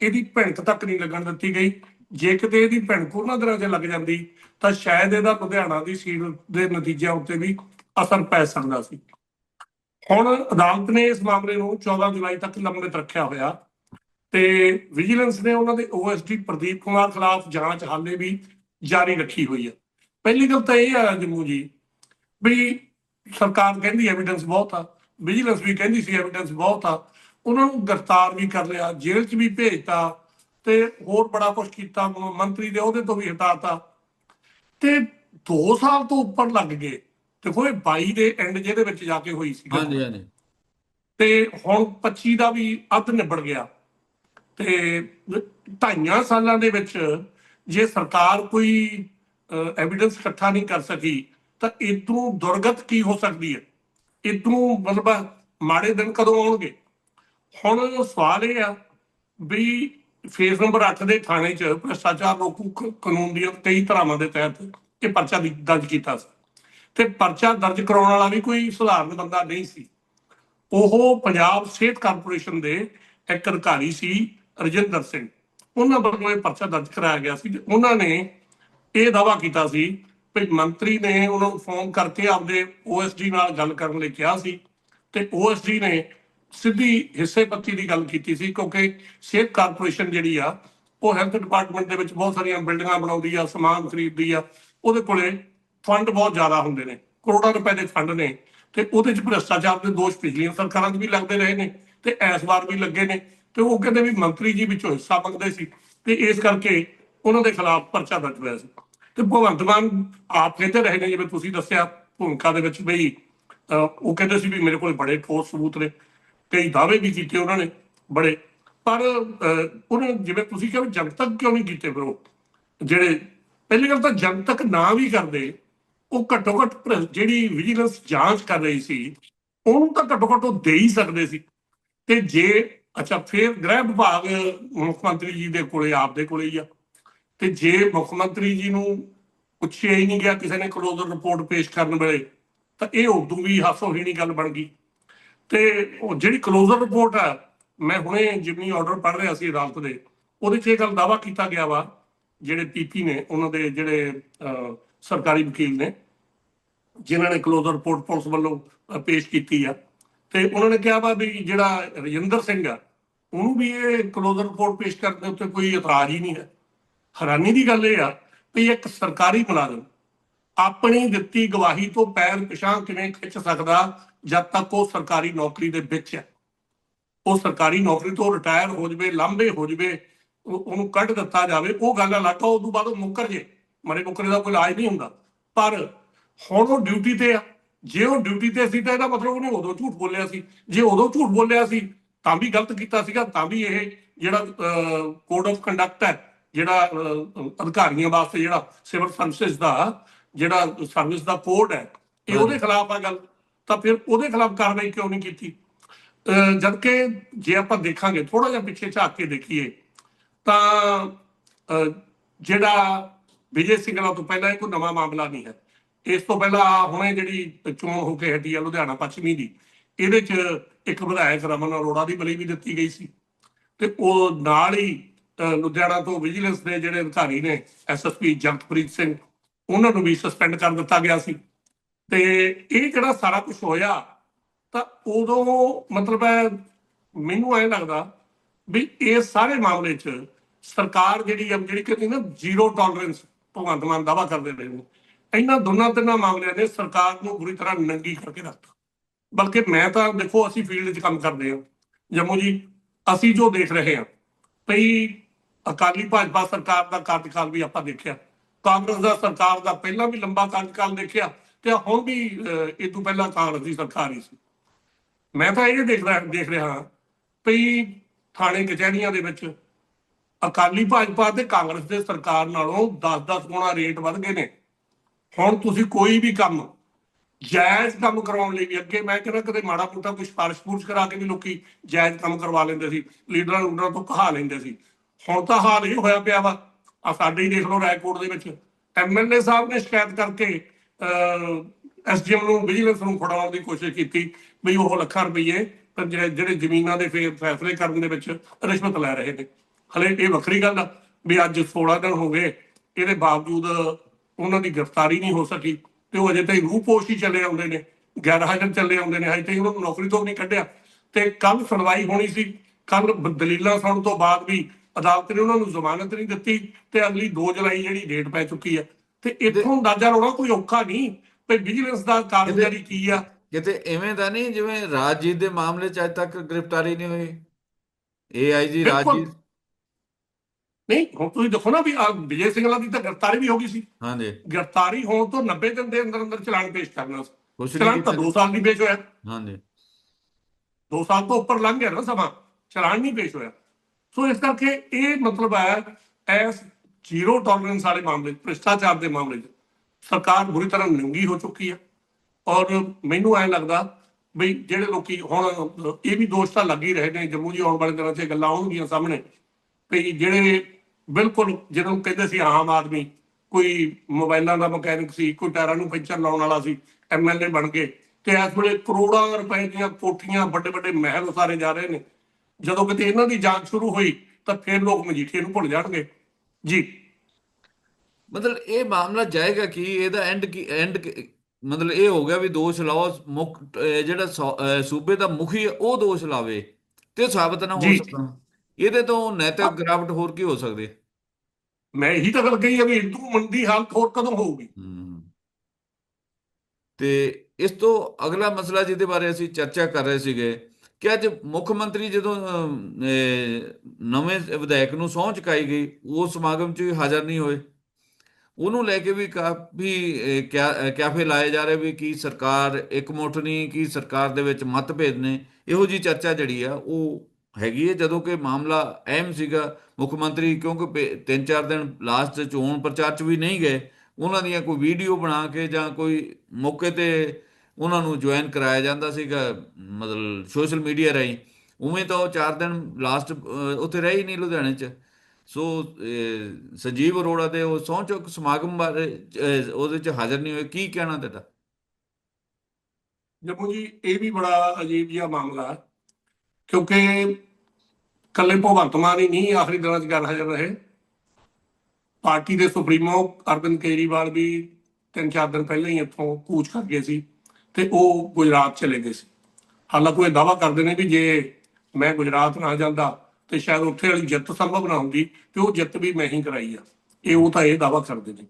ਇਹਦੀ ਭਿਣਕ ਤੱਕ ਨਹੀਂ ਲੱਗਣ ਦਿੱਤੀ ਗਈ। ਜੇ ਕਿਤੇ ਇਹਦੀ ਭਿਣਕ ਉਹਨਾਂ ਦਿਨਾਂ 'ਚ ਲੱਗ ਜਾਂਦੀ, ਤਾਂ ਸ਼ਾਇਦ ਇਹਦਾ ਲੁਧਿਆਣਾ ਦੀ ਸੀਟ ਦੇ ਨਤੀਜਿਆਂ ਉੱਤੇ ਵੀ ਅਸਰ ਪੈ ਸਕਦਾ ਸੀ। ਹੁਣ ਅਦਾਲਤ ਨੇ ਇਸ ਮਾਮਲੇ ਨੂੰ 14 ਜੁਲਾਈ ਤੱਕ ਲੰਬਿਤ ਰੱਖਿਆ ਹੋਇਆ ਤੇ ਵਿਜੀਲੈਂਸ ਨੇ ਉਹਨਾਂ ਦੇ ਓਐਸਡੀ ਪ੍ਰਦੀਪ ਕੁਮਾਰ ਖਿਲਾਫ ਜਾਂਚ ਹਾਲੇ ਵੀ ਜਾਰੀ ਰੱਖੀ ਹੋਈ ਹੈ। ਪਹਿਲੀ ਗੱਲ ਤਾਂ ਇਹ ਆ ਜੰਮੂ ਜੀ, ਵੀ ਸਰਕਾਰ ਕਹਿੰਦੀ ਐਵੀਡੈਂਸ ਬਹੁਤ ਆ ਵਿਜੀਲੈਂਸ ਵੀ ਕਹਿੰਦੀ ਸੀ ਐਵੀਡੈਂਸ ਬਹੁਤ ਆ। ਉਹਨਾਂ ਨੂੰ ਗ੍ਰਿਫਤਾਰ ਵੀ ਕਰ ਲਿਆ ਜੇਲ੍ਹ 'ਚ ਵੀ ਭੇਜਤਾ ਤੇ ਹੋਰ ਬੜਾ ਕੁਝ ਕੀਤਾ ਮੰਤਰੀ ਦੇ ਉਹਦੇ ਤੋਂ ਵੀ ਹਟਾਤਾ। ਤੇ 2 ਸਾਲ ਤੋਂ ਉੱਪਰ ਲੱਗ ਗਏ। ਦੇਖੋ ਇਹ 22 ਦੇ ਐਂਡ ਜਿਹਦੇ ਵਿੱਚ ਜਾ ਕੇ ਹੋਈ ਸੀ ਹਾਂਜੀ ਹਾਂਜੀ। ਤੇ ਹੁਣ 25 ਦਾ ਵੀ ਅੱਧ ਨਿਬੜ ਗਿਆ। ਤੇ ਢਾਈਆਂ ਸਾਲਾਂ ਦੇ ਵਿੱਚ ਜੇ ਸਰਕਾਰ ਕੋਈ ਐਵੀਡੈਂਸ ਇਕੱਠਾ ਨਹੀਂ ਕਰ ਸਕੀ ਤਾਂ ਇਦੋਂ ਦੁਰਗਤ ਕੀ ਹੋ ਸਕਦੀ ਹੈ? ਇਦੋਂ ਮਤਲਬ ਮਾੜੇ ਦਿਨ ਕਦੋਂ ਆਉਣਗੇ? ਹੁਣ ਸਵਾਲ ਇਹ ਆ ਵੀ ਫੇਸ ਨੰਬਰ 8 ਦੇ ਥਾਣੇ 'ਚ ਭ੍ਰਿਸ਼ਟਾਚਾਰ ਰੋਕੂ ਕਾਨੂੰਨ ਦੀਆਂ ਕਈ ਧਾਰਾਵਾਂ ਦੇ ਤਹਿਤ ਇਹ ਪਰਚਾ ਦਰਜ ਕੀਤਾ ਸੀ। ਤੇ ਪਰਚਾ ਦਰਜ ਕਰਾਉਣ ਵਾਲਾ ਵੀ ਕੋਈ ਸਧਾਰਨ ਬੰਦਾ ਨਹੀਂ ਸੀ। ਉਹ ਪੰਜਾਬ ਸਿਹਤ ਕਾਰਪੋਰੇਸ਼ਨ ਦੇ ਇੱਕ ਅਧਿਕਾਰੀ ਸੀ, ਰਜਿੰਦਰ ਸਿੰਘ। ਉਹਨਾਂ ਵੱਲੋਂ ਇਹ ਪਰਚਾ ਦਰਜ ਕਰਾਇਆ ਗਿਆ ਸੀ ਤੇ ਉਹਨਾਂ ਨੇ ਇਹ ਦਾਵਾ ਕੀਤਾ ਸੀ ਕਿ ਮੰਤਰੀ ਨੇ ਉਹਨਾਂ ਨੂੰ ਫੋਨ ਕਰਕੇ ਆਪਦੇ ਓਐਸਡੀ ਨਾਲ ਗੱਲ ਕਰਨ ਲਈ ਕਿਹਾ ਸੀ ਤੇ ਓਐਸਡੀ ਨੇ ਸਿੱਧੀ ਹਿੱਸੇ ਪੱਤੀ ਦੀ ਗੱਲ ਕੀਤੀ ਸੀ ਕਿਉਂਕਿ ਸਿਹਤ ਕਾਰਪੋਰੇਸ਼ਨ ਜਿਹੜੀ ਆ, ਉਹ ਹੈਲਥ ਡਿਪਾਰਟਮੈਂਟ ਦੇ ਵਿੱਚ ਬਹੁਤ ਸਾਰੀਆਂ ਬਿਲਡਿੰਗਾਂ ਬਣਾਉਂਦੀ ਆ, ਸਮਾਨ ਖਰੀਦਦੀ ਆ, ਉਹਦੇ ਕੋਲੇ ਫੰਡ ਬਹੁਤ ਜ਼ਿਆਦਾ ਹੁੰਦੇ ਨੇ, ਕਰੋੜਾਂ ਰੁਪਏ ਦੇ ਫੰਡ ਨੇ ਤੇ ਉਹਦੇ ਚ ਭ੍ਰਿਸ਼ਟਾਚਾਰ ਦੇ ਦੋਸ਼ ਪਿਛਲੀਆਂ ਸਰਕਾਰਾਂ 'ਚ ਵੀ ਲੱਗਦੇ ਰਹੇ ਨੇ ਤੇ ਇਸ ਵਾਰ ਵੀ ਲੱਗੇ ਨੇ ਤੇ ਉਹ ਕਹਿੰਦੇ ਵੀ ਮੰਤਰੀ ਜੀ ਵਿੱਚੋਂ ਹਿੱਸਾ ਮੰਗਦੇ ਸੀ ਤੇ ਇਸ ਕਰਕੇ ਉਹਨਾਂ ਦੇ ਖਿਲਾਫ ਪਰਚਾ ਦਰਜ ਹੋਇਆ ਸੀ। ਤੇ ਭਗਵੰਤ ਮਾਨ ਆਪ ਕਹਿੰਦੇ ਰਹੇ ਨੇ, ਜਿਵੇਂ ਤੁਸੀਂ ਦੱਸਿਆ ਭੂਮਿਕਾ ਦੇ ਵਿੱਚ ਬਈ ਉਹ ਕਹਿੰਦੇ ਸੀ ਵੀ ਮੇਰੇ ਕੋਲ ਬੜੇ ਠੋਸ ਸਬੂਤ ਨੇ ਕਈ ਦਾਅਵੇ ਵੀ ਕੀਤੇ ਉਹਨਾਂ ਨੇ, ਬੜੇ। ਪਰ ਉਹਨਾਂ ਜਿਵੇਂ ਤੁਸੀਂ ਕਿਹਾ ਵੀ ਜਨਤਕ ਕਿਉਂ ਨਹੀਂ ਕੀਤੇ ਫਿਰ ਉਹ? ਜਿਹੜੇ ਪਹਿਲੀ ਗੱਲ ਤਾਂ ਜਨਤਕ ਨਾ ਵੀ ਕਰਦੇ, ਉਹ ਘੱਟੋ ਘੱਟ ਜਿਹੜੀ ਵਿਜੀਲੈਂਸ ਜਾਂਚ ਕਰ ਰਹੀ ਸੀ, ਉਹਨੂੰ ਤਾਂ ਘੱਟੋ ਘੱਟ ਉਹ ਦੇ ਹੀ ਸਕਦੇ ਸੀ। ਤੇ ਜੇ, ਅੱਛਾ, ਫਿਰ ਗ੍ਰਹਿ ਵਿਭਾਗ ਮੁੱਖ ਮੰਤਰੀ ਜੀ ਦੇ ਕੋਲੇ, ਆਪ ਦੇ ਕੋਲੇ ਹੀ ਆ। ਤੇ ਜੇ ਮੁੱਖ ਮੰਤਰੀ ਜੀ ਨੂੰ ਪੁੱਛਿਆ ਹੀ ਨਹੀਂ ਗਿਆ, ਕਿਸੇ ਨੇ ਕਲੋਜ਼ਰ ਰਿਪੋਰਟ ਪੇਸ਼ ਕਰਨ ਵੇਲੇ, ਤਾਂ ਇਹ ਉਦੋਂ ਵੀ ਹਾਸੋਹੀਣੀ ਗੱਲ ਬਣ ਗਈ। ਤੇ ਉਹ ਜਿਹੜੀ ਕਲੋਜ਼ਰ ਰਿਪੋਰਟ ਆ, ਮੈਂ ਹੁਣੇ ਜਿਮਨੀ ਆਰਡਰ ਪੜ੍ਹ ਰਿਹਾ ਸੀ ਅਦਾਲਤ ਦੇ, ਉਹਦੇ 'ਚ ਇਹ ਗੱਲ ਦਾਵਾ ਕੀਤਾ ਗਿਆ ਵਾ, ਜਿਹੜੇ ਪੀਪੀ ਨੇ, ਉਹਨਾਂ ਦੇ ਜਿਹੜੇ ਸਰਕਾਰੀ ਵਕੀਲ ਨੇ, ਜਿਨ੍ਹਾਂ ਨੇ ਕਲੋਜ਼ਰ ਰਿਪੋਰਟ ਪੁਲਿਸ ਵੱਲੋਂ ਪੇਸ਼ ਕੀਤੀ ਆ। ਤੇ ਉਹਨਾਂ ਨੇ ਕਿਹਾ ਵਾ ਵੀ ਜਿਹੜਾ ਰਜਿੰਦਰ ਸਿੰਘ ਆ, ਉਹਨੂੰ ਵੀ ਇਹ ਕਲੋਜ਼ਰ ਰਿਪੋਰਟ ਪੇਸ਼ ਕਰਨ ਦੇ ਉੱਤੇ ਕੋਈ ਇਤਰਾਜ਼ ਹੀ ਨਹੀਂ ਹੈ। ਹੈਰਾਨੀ ਦੀ ਗੱਲ ਇਹ ਆ ਵੀ ਇੱਕ ਸਰਕਾਰੀ ਮੁਲਾਜ਼ਮ ਆਪਣੀ ਦਿੱਤੀ ਗਵਾਹੀ ਤੋਂ ਪੈਰ ਪਿਛਾਂ ਕਿਵੇਂ ਖਿੱਚ ਸਕਦਾ ਜਦ ਤੱਕ ਉਹ ਸਰਕਾਰੀ ਨੌਕਰੀ ਦੇ ਵਿੱਚ ਹੈ ਉਹ ਸਰਕਾਰੀ ਨੌਕਰੀ ਤੋਂ ਰਿਟਾਇਰ ਹੋ ਜਵੇ, ਲਾਂਭੇ ਹੋ ਜਵੇ ਉਹਨੂੰ ਕੱਢ ਦਿੱਤਾ ਜਾਵੇ, ਉਹ ਗੱਲ ਅਲੱਗ ਆ ਉਸ ਤੋਂ ਬਾਅਦ ਉਹ ਮੁੱਕਰ ਜੇ। ਮਰੇ ਮੁੱਕਰੇ ਦਾ ਕੋਈ ਇਲਾਜ ਨਹੀਂ ਹੁੰਦਾ। ਪਰ ਹੁਣ ਉਹ ਡਿਊਟੀ ਤੇ ਆ। ਜੇ ਉਹ ਡਿਊਟੀ ਤੇ ਸੀ ਤਾਂ ਇਹਦਾ ਮਤਲਬ ਉਹਨੇ ਉਦੋਂ ਝੂਠ ਬੋਲਿਆ ਸੀ। ਜੇ ਉਦੋਂ ਝੂਠ ਬੋਲਿਆ ਸੀ, ਤਾਂ ਵੀ ਗਲਤ ਕੀਤਾ ਸੀਗਾ, ਤਾਂ ਵੀ ਇਹ ਜਿਹੜਾ ਕੋਡ ਆਫ ਕੰਡਕਟ ਹੈ ਜਿਹੜਾ ਅਧਿਕਾਰੀਆਂ ਵਾਸਤੇ ਜਿਹੜਾ ਸਿਵਲ ਸਰਵਿਸਿਜ਼ ਦਾ ਜਿਹੜਾ ਸਰਵਿਸ ਦਾ ਕੋਡ ਹੈ ਇਹ ਉਹਦੇ ਖਿਲਾਫ ਆ ਗੱਲ। ਤਾਂ ਫਿਰ ਉਹਦੇ ਖਿਲਾਫ ਕਾਰਵਾਈ ਕਿਉਂ ਨਹੀਂ ਕੀਤੀ? ਅਹ, ਜਦ ਕਿ ਜੇ ਆਪਾਂ ਦੇਖਾਂਗੇ ਥੋੜਾ ਜਿਹਾ ਪਿੱਛੇ ਝਾਕ ਕੇ ਦੇਖੀਏ ਤਾਂ ਜਿਹੜਾ ਵਿਜੇ ਸਿੰਘਲਾ ਤੋਂ ਪਹਿਲਾਂ ਇਹ ਕੋਈ ਨਵਾਂ ਮਾਮਲਾ ਨਹੀਂ ਹੈ। ਇਸ ਤੋਂ ਪਹਿਲਾਂ ਹੁਣੇ ਜਿਹੜੀ ਚੋਣ ਹੋ ਕੇ ਹਟੀ ਆ ਲੁਧਿਆਣਾ ਪੱਛਮੀ ਦੀ ਇਹਦੇ 'ਚ ਇੱਕ ਵਿਧਾਇਕ ਰਮਨ ਅਰੋੜਾ ਦੀ ਬਲੀ ਵੀ ਦਿੱਤੀ ਗਈ ਸੀ। ਤੇ ਉਹ ਨਾਲ ਹੀ ਲੁਧਿਆਣਾ ਤੋਂ ਵਿਜੀਲੈਂਸ ਦੇ ਜਿਹੜੇ ਅਧਿਕਾਰੀ ਨੇ ਐਸਐਸਪੀ ਜਗਤਪ੍ਰੀਤ ਸਿੰਘ, ਉਹਨਾਂ ਨੂੰ ਵੀ ਸਸਪੈਂਡ ਕਰ ਦਿੱਤਾ ਗਿਆ ਸੀ। ਤੇ ਇਹ ਜਿਹੜਾ ਸਾਰਾ ਕੁਝ ਹੋਇਆ, ਤਾਂ ਉਦੋਂ ਮਤਲਬ ਹੈ ਮੈਨੂੰ ਐ ਲੱਗਦਾ ਵੀ ਇਹ ਸਾਰੇ ਮਾਮਲੇ 'ਚ ਸਰਕਾਰ ਜਿਹੜੀ ਆ, ਜਿਹੜੀ ਕਹਿੰਦੀ ਨਾ ਜ਼ੀਰੋ ਟੋਲਰੈਂਸ ਭਗਵੰਤ ਮਾਨ ਦਾਵਾ ਕਰਦੇ ਰਹੇ ਨੇ, ਇਹਨਾਂ ਦੋਨਾਂ ਤਿੰਨਾਂ ਮਾਮਲਿਆਂ ਨੇ ਸਰਕਾਰ ਨੂੰ ਬੁਰੀ ਤਰ੍ਹਾਂ ਨੰਗੀ ਕਰਕੇ ਰੱਖਤਾ। ਬਲਕਿ ਮੈਂ ਤਾਂ ਦੇਖੋ, ਅਸੀਂ ਫੀਲਡ 'ਚ ਕੰਮ ਕਰਦੇ ਹਾਂ। ਜੰਮੂ ਜੀ, ਅਸੀਂ ਜੋ ਦੇਖ ਰਹੇ ਹਾਂ, ਭਈ ਅਕਾਲੀ ਭਾਜਪਾ ਸਰਕਾਰ ਦਾ ਕਾਰਜਕਾਲ ਵੀ ਆਪਾਂ ਦੇਖਿਆ। ਕਾਂਗਰਸ ਦਾ ਸਰਕਾਰ ਦਾ ਪਹਿਲਾਂ ਵੀ ਲੰਬਾ ਕਾਰਜਕਾਲ ਦੇਖਿਆ ਤੇ ਹੁਣ ਵੀ ਇਹ ਤੋਂ ਪਹਿਲਾਂ ਕਾਂਗਰਸ ਦੀ ਸਰਕਾਰ ਹੀ ਸੀ। ਮੈਂ ਤਾਂ ਇਹ ਦੇਖ ਰਿਹਾ ਦੇਖ ਰਿਹਾ ਹਾਂ ਭਈ ਥਾਣੇ ਕਚਹਿਰੀਆਂ ਦੇ ਵਿੱਚ ਅਕਾਲੀ ਭਾਜਪਾ ਤੇ ਕਾਂਗਰਸ ਦੇ ਸਰਕਾਰ ਨਾਲੋਂ 10-10 ਗੁਣਾ ਰੇਟ ਵੱਧ ਗਏ ਨੇ। ਹੁਣ ਤੁਸੀਂ ਕੋਈ ਵੀ ਕੰਮ, ਜਾਇਜ਼ ਕੰਮ ਕਰਾਉਣ ਲਈ ਵੀ ਅੱਗੇ, ਮੈਂ ਕਹਿੰਦਾ ਕਦੇ ਮਾੜਾ ਮੋਟਾ ਕੁਝ ਸਿਫਾਰਿਸ਼ ਪੂਰਸ਼ ਕਰਾ ਕੇ ਵੀ ਲੋਕੀ ਜਾਇਜ਼ ਕੰਮ ਕਰਵਾ ਲੈਂਦੇ ਸੀ ਲੀਡਰਾਂ ਲੂਡਰਾਂ ਤੋਂ ਕਹਾ ਲੈਂਦੇ ਸੀ। ਹੁਣ ਤਾਂ ਹਾਲ ਹੀ ਹੋਇਆ ਪਿਆ ਵਾ ਆ ਸਾਡੇ ਹੀ ਦੇਖ ਲਓ ਰਾਏਕੋਟ ਦੇ ਵਿੱਚ ਐਮਐਲਏ ਸਾਹਿਬ ਨੇ ਸ਼ਿਕਾਇਤ ਕਰਕੇ ਐਸਡੀਐਮ ਨੂੰ ਵਿਜੀਲੈਂਸ ਨੂੰ ਫੜਾਉਣ ਦੀ ਕੋਸ਼ਿਸ਼ ਕੀਤੀ ਵੀ ਉਹ ਲੱਖਾਂ ਰੁਪਏ ਜਿਹੜੇ ਜਿਹੜੇ ਜ਼ਮੀਨਾਂ ਦੇ ਫੈਸਲੇ ਕਰਨ ਦੇ ਵਿੱਚ ਰਿਸ਼ਵਤ ਲੈ ਰਹੇ ਨੇ। ਹਲੇ ਇਹ ਵੱਖਰੀ ਗੱਲ ਆ ਵੀ ਅੱਜ 16 ਦਿਨ ਹੋ ਗਏ, ਇਹਦੇ ਬਾਵਜੂਦ ਉਹਨਾਂ ਦੀ ਗ੍ਰਿਫਤਾਰੀ ਨਹੀਂ ਹੋ ਸਕੀ ਤੇ ਉਹ ਅਜੇ ਤਾਈਂ ਰੂਪੋਸ਼ ਹੀ ਚੱਲੇ ਆਉਂਦੇ ਨੇ ਗੈਰ ਹਾਜ਼ਰ ਚੱਲੇ ਆਉਂਦੇ ਨੇ, ਹਜੇ ਤਾਈਂ ਉਹਨਾਂ ਨੂੰ ਨੌਕਰੀ ਤੋਂ ਨਹੀਂ ਕੱਢਿਆ। ਤੇ ਕੱਲ ਸੁਣਵਾਈ ਹੋਣੀ ਸੀ ਕੱਲ ਦਲੀਲਾਂ ਸੁਣਨ ਤੋਂ ਬਾਅਦ ਵੀ ਅਦਾਲਤ ਨੇ ਉਹਨਾਂ ਨੂੰ ਜ਼ਮਾਨਤ ਨਹੀਂ ਦਿੱਤੀ ਤੇ ਅਗਲੀ 2 ਜੁਲਾਈ ਜਿਹੜੀ ਡੇਟ ਪੈ ਚੁੱਕੀ ਆ। ਤੇ ਇੱਥੋਂ ਅੰਦਾਜ਼ਾ ਲਾਉਣਾ ਕੋਈ ਔਖਾ ਨਹੀਂ ਵੀ ਵਿਜੀਲੈਂਸ ਦਾ ਕਾਰਜਕਾਰੀ ਕੀ ਆ। ਕਿਤੇ ਐਵੇਂ ਦਾ ਨਹੀਂ ਜਿਵੇਂ ਰਾਜਜੀਤ ਦੇ ਮਾਮਲੇ 'ਚ ਅਜੇ ਤੱਕ ਗ੍ਰਿਫਤਾਰੀ ਨਹੀਂ ਹੋਈ। ਏਆਈਜੀ। ਰਾਜਜੀਤ ਨਹੀਂ ਹੁਣ ਤੁਸੀਂ ਦੇਖੋ ਨਾ ਵੀ ਆ ਵਿਜੇ ਸਿੰਘਲਾ ਦੀ ਤਾਂ ਗ੍ਰਿਫਤਾਰੀ ਵੀ ਹੋ ਗਈ ਸੀ। ਹਾਂਜੀ। ਗ੍ਰਿਫਤਾਰੀ ਹੋਣ ਤੋਂ 90 ਦਿਨ ਦੇ ਅੰਦਰ ਅੰਦਰ ਚਲਾਨ ਪੇਸ਼ ਕਰਨਾ ਸੀ। ਚਲਾਨ ਤਾਂ ਕੀਤਾ। 2 ਸਾਲ ਨਹੀਂ ਪੇਸ਼ ਹੋਇਆ। ਹਾਂਜੀ। 2 ਸਾਲ ਤੋਂ ਉੱਪਰ ਲੰਘ ਗਿਆ ਨਾ ਸਮਾਂ। ਚਲਾਨ ਨਹੀਂ ਪੇਸ਼ ਹੋਇਆ। ਸੋ ਇਸ ਕਰਕੇ ਇਹ ਮਤਲਬ ਹੈ ਐਸ ਜ਼ੀਰੋ ਟੋਲਰੈਂਸ ਵਾਲੇ ਮਾਮਲੇ, ਭ੍ਰਿਸ਼ਟਾਚਾਰ ਦੇ ਮਾਮਲੇ 'ਚ ਸਰਕਾਰ ਬੁਰੀ ਤਰ੍ਹਾਂ ਨੰਗੀ ਹੋ ਚੁੱਕੀ ਹੈ। ਔਰ ਮੈਨੂੰ ਐਂ ਲੱਗਦਾ ਵੀ ਜਿਹੜੇ ਲੋਕੀ ਹੁਣ ਇਹ ਵੀ ਦੋਸ਼ ਤਾਂ ਲੱਗ ਹੀ ਰਹੇ ਨੇ, ਜੰਮੂ ਜੀ ਆਉਣ ਵਾਲੇ ਦਿਨਾਂ 'ਚ ਗੱਲਾਂ ਆਉਣਗੀਆਂ ਸਾਹਮਣੇ ਵੀ ਜਿਹੜੇ ਬਿਲਕੁਲ ਜਿਹਨਾਂ ਨੂੰ ਕਹਿੰਦੇ ਸੀ ਆਮ ਆਦਮੀ, ਕੋਈ ਮੋਬਾਈਲਾਂ ਦਾ ਮਕੈਨਿਕ ਸੀ, ਕੋਈ ਟਾਇਰਾਂ ਨੂੰ ਪੈਂਚਰ ਲਾਉਣ ਵਾਲਾ ਸੀ ਐਮਐਲਏ ਬਣ ਕੇ ਤੇ ਇਸ ਵੇਲੇ ਕਰੋੜਾਂ ਰੁਪਏ ਦੀਆਂ ਕੋਠੀਆਂ ਵੱਡੇ ਵੱਡੇ ਮਹਿਲ ਉਸਾਰੇ ਜਾ ਰਹੇ ਨੇ। ਜਦੋਂ ਕਿਤੇ ਇਹਨਾਂ ਦੀ ਜਾਂਚ ਸ਼ੁਰੂ ਹੋਈ ਤਾਂ ਫਿਰ ਲੋਕ ਮਜੀਠੀਏ ਨੂੰ ਭੁੱਲ ਜਾਣਗੇ। ਜੀ। ਮਤਲਬ ਇਹ ਮਾਮਲਾ ਜਾਏਗਾ ਕਿ ਇਹਦਾ ਐਂਡ ਕੀ ਐਂਡ ਮਤਲਬ ਇਹ ਹੋ ਗਿਆ ਵੀ ਦੋਸ਼ ਲਾਓ ਮੁੱਖ ਜਿਹੜਾ ਸੂਬੇ ਦਾ ਮੁਖੀ ਉਹ ਦੋਸ਼ ਲਾਵੇ। ਤੇ ਸਾਬਤ ਨਾ ਹੋ। ਸਕਦਾ ਇਹਦੇ ਤੋਂ ਨੈਤਿਕ ਗਿਰਾਵਟ ਹੋਰ ਕੀ ਹੋ ਸਕਦੀ ਮੈਂ ਇਹੀ ਤਾਂ ਗੱਲ ਕਹੀ ਹੈ ਵੀ ਇਦੋਂ ਮੰਦੀ ਹਾਲਤ ਹੋਰ ਕਦੋਂ ਹੋਊਗੀ। ਤੇ ਇਸ ਤੋਂ ਅਗਲਾ ਮਸਲਾ ਜਿਹਦੇ ਬਾਰੇ ਅਸੀਂ ਚਰਚਾ ਕਰ ਰਹੇ ਸੀਗੇ ਕਿ ਅੱਜ ਮੁੱਖ ਮੰਤਰੀ ਜਦੋਂ ਨਵੇਂ ਵਿਧਾਇਕ ਨੂੰ ਸਹੁੰ ਚੁਕਾਈ ਗਈ ਉਹ ਸਮਾਗਮ 'ਚ ਵੀ ਹਾਜ਼ਰ ਨਹੀਂ ਹੋਏ। ਉਹਨੂੰ ਲੈ ਕੇ ਵੀ ਕਾਫੀ ਇਹ, ਕਿਆ ਅ, ਲਾਏ ਜਾ ਰਹੇ ਵੀ ਕੀ ਸਰਕਾਰ ਇਕਮੁੱਠ ਨਹੀਂ ਕੀ ਸਰਕਾਰ ਦੇ ਵਿੱਚ ਮਤਭੇਦ ਨੇ। ਇਹੋ ਜੀ ਚਰਚਾ ਜਿਹੜੀ ਆ ਉਹ ਹੈਗੀ ਹੈ। ਜਦੋਂ ਕਿ ਮਾਮਲਾ ਅਹਿਮ ਸੀਗਾ ਮੁੱਖ ਮੰਤਰੀ ਕਿਉਂਕਿ ਪੇ- ਤਿੰਨ ਚਾਰ ਦਿਨ ਲਾਸਟ ਚੋਣ ਪ੍ਰਚਾਰ 'ਚ ਵੀ ਨਹੀਂ ਗਏ। ਉਹਨਾਂ ਦੀਆਂ ਕੋਈ ਵੀਡੀਓ ਬਣਾ ਕੇ ਜਾਂ ਕੋਈ ਮੌਕੇ ਤੇ ਉਹਨਾਂ ਨੂੰ ਜੁਆਇਨ ਕਰਾਇਆ ਜਾਂਦਾ ਸੀਗਾ, ਮਤਲਬ ਸੋਸ਼ਲ ਮੀਡੀਆ ਰਾਹੀਂ। ਉਵੇਂ ਤਾਂ ਉਹ ਚਾਰ ਦਿਨ ਲਾਸਟ ਉੱਥੇ ਰਹੇ ਹੀ ਨਹੀਂ ਲੁਧਿਆਣੇ 'ਚ। ਸੋ ਸੰਜੀਵ ਅਰੋੜਾ ਦੇ ਉਹ ਸਹੁੰ ਚੁੱਕ ਸਮਾਗਮ ਬਾਰੇ ਉਹਦੇ 'ਚ ਹਾਜ਼ਰ ਨਹੀਂ ਹੋਏ। ਕੀ ਕਹਿਣਾ ਤੁਹਾਡਾ? ਜੰਮੂ ਜੀ, ਇਹ ਵੀ ਬੜਾ ਅਜੀਬ ਜਿਹਾ ਮਾਮਲਾ ਕਿਉਂਕਿ ਕੱਲੇ ਭਗਵੰਤ ਮਾਨ ਹੀ ਨਹੀਂ, ਆਖਰੀ ਦਿਨਾਂ 'ਚ ਗੱਲ ਹਾਜ਼ਰ ਰਹੇ। ਪਾਰਟੀ ਦੇ ਸੁਪਰੀਮੋ ਅਰਵਿੰਦ ਕੇਜਰੀਵਾਲ ਵੀ ਤਿੰਨ ਚਾਰ ਦਿਨ ਪਹਿਲਾਂ ਹੀ ਇੱਥੋਂ ਕੂਚ ਕਰ ਗਏ ਸੀ। ਤੇ ਉਹ ਗੁਜਰਾਤ ਚਲੇ ਗਏ ਸੀ। ਹਾਲਾਂਕਿ ਇਹ ਦਾਵਾ ਕਰਦੇ ਨੇ ਵੀ ਜੇ ਮੈਂ ਗੁਜਰਾਤ ਨਾ ਜਾਂਦਾ, ਤੇ ਸ਼ਾਇਦ ਉੱਥੇ ਵਾਲੀ ਜਿੱਤ ਸੰਭਵ ਨਾ ਹੁੰਦੀ, ਤੇ ਉਹ ਜਿੱਤ ਵੀ ਮੈਂ ਹੀ ਕਰਾਈ ਆ। ਇਹ ਉਹ ਤਾਂ ਇਹ ਦਾਵਾ ਕਰਦੇ ਨੇ।